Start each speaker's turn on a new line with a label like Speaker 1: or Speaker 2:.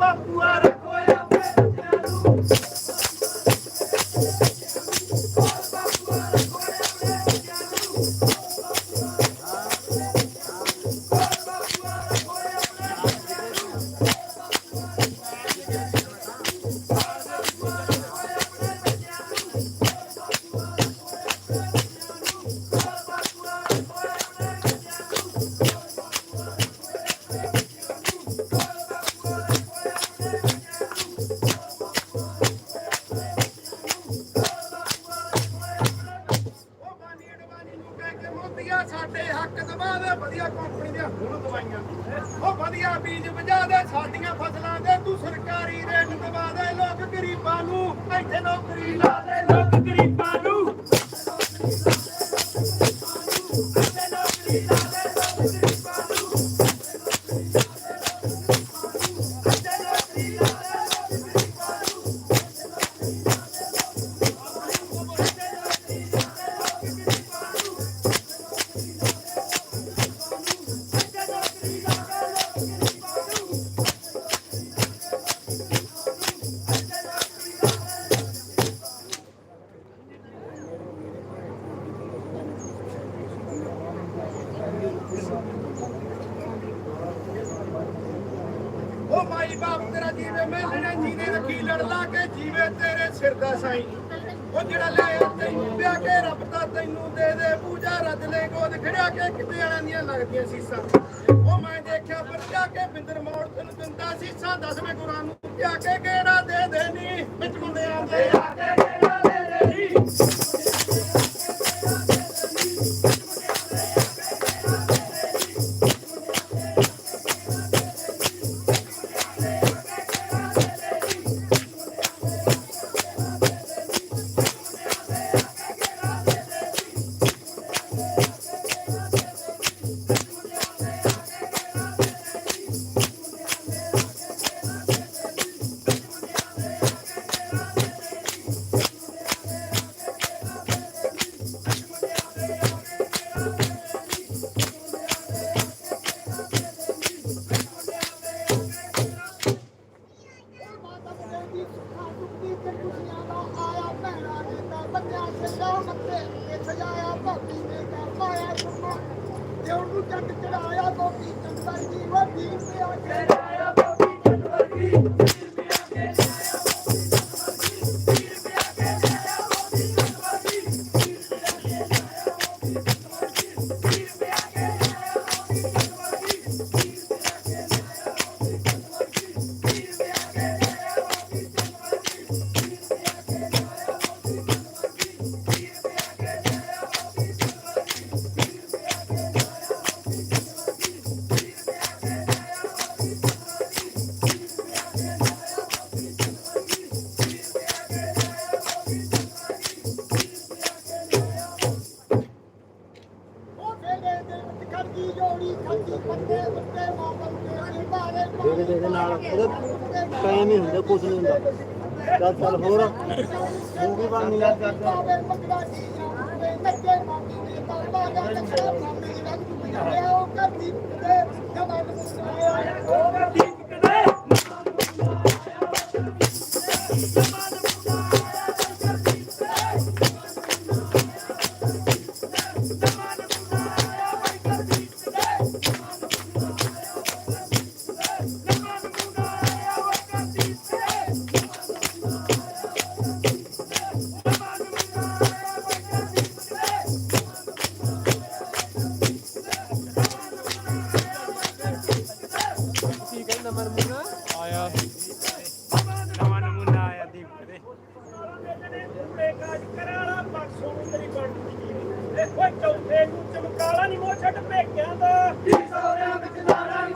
Speaker 1: Jabapuara. ਵਧੀਆ company ਦੀਆਂ ਹੁਣ ਦਵਾਈਆਂ। ਉਹ ਵਧੀਆ ਬੀਜ ਵਜਾ ਦੇ, ਸਾਡੀਆਂ ਫਸਲਾਂ ਦੇ, ਤੂੰ ਸਰਕਾਰੀ ਰੇਟ ਦਵਾ ਦੇ ਲੋਕ ਗਰੀਬਾਂ ਨੂੰ। ਇੱਥੇ ਨੌਕਰੀ ਲਾ ਦੇ ਲੋਕ ਗਰੀਬਾਂ ਨੂੰ। ਇੱਥੇ ਨੌਕਰੀ ਲਾ ਦੇ ਲੋਕ ਗਰੀਬਾਂ ਨੂੰ। ਉਹ ਮਾਈ ਬਾਪ, ਤੇਰਾ ਜੀਵੇ ਮੇਲਣੇ ਜੀਨੇ ਰੱਖੀ ਲੜ ਲਾ ਕੇ ਜੀਵੇ ਤੇਰੇ ਸਿਰ ਦਾ ਸਾਈ। ਉਹ ਜਿਹੜਾ ਲੈ ਤੈਨੂੰ, ਵਿਆਹ ਕੇ ਰੱਬ ਤਾਂ ਤੈਨੂੰ ਦੇ ਦੇ, ਪੂਜਾ ਰੱਜ ਲੈ ਗੋਦ ਖੜਿਆ ਕੇ ਕਿਤੇ ਵਾਲਿਆਂ ਦੀਆਂ ਲੱਗਦੀਆਂ ਸੀਸਾਂ। ਉਹ ਮੈਂ ਦੇਖਿਆ, ਪਰ ਕੇ ਬਿੰਦਰ ਮੋੜ ਤੈਨੂੰ ਦਿੰਦਾ ਸੀਸਾਂ ਦਸਵੇਂ ਗੁਰਾਂ ਨੂੰ ਜਾ ਕੇ ਕਿਹੜਾ
Speaker 2: ਗੋਪੀ ਚੰਦਰ ਜੀ ਵੱਡੀ ਤੇ ਆ ਕੇ
Speaker 1: ਆਇਆ ਬੋਬੀ ਚੰਦਵਰਗੀ
Speaker 3: ਦੇਖ ਦੇਖ ਨਾਲ ਉਹਦੇ ਕਾਇਮ ਹੀ ਹੁੰਦਾ ਕੁਝ ਨਹੀਂ ਹੁੰਦਾ। ਚੱਲ ਚੱਲ, ਹੋਰ? ਮੂਵੀ ਬਣਨੀ ਲੱਗ ਜਾਂਦਾ
Speaker 2: ਬਾਵੇ
Speaker 1: ਓਏ ਚੌਥੇ ਨੂੰ ਚਮਕਾਲਾ ਨਹੀਂ ਮੋਹ ਛੱਡ ਭੇਕਿਆਂ ਦਾ। ਕੀ ਸੋਹਣਿਆ ਵਿੱਚ ਨਾਰਾ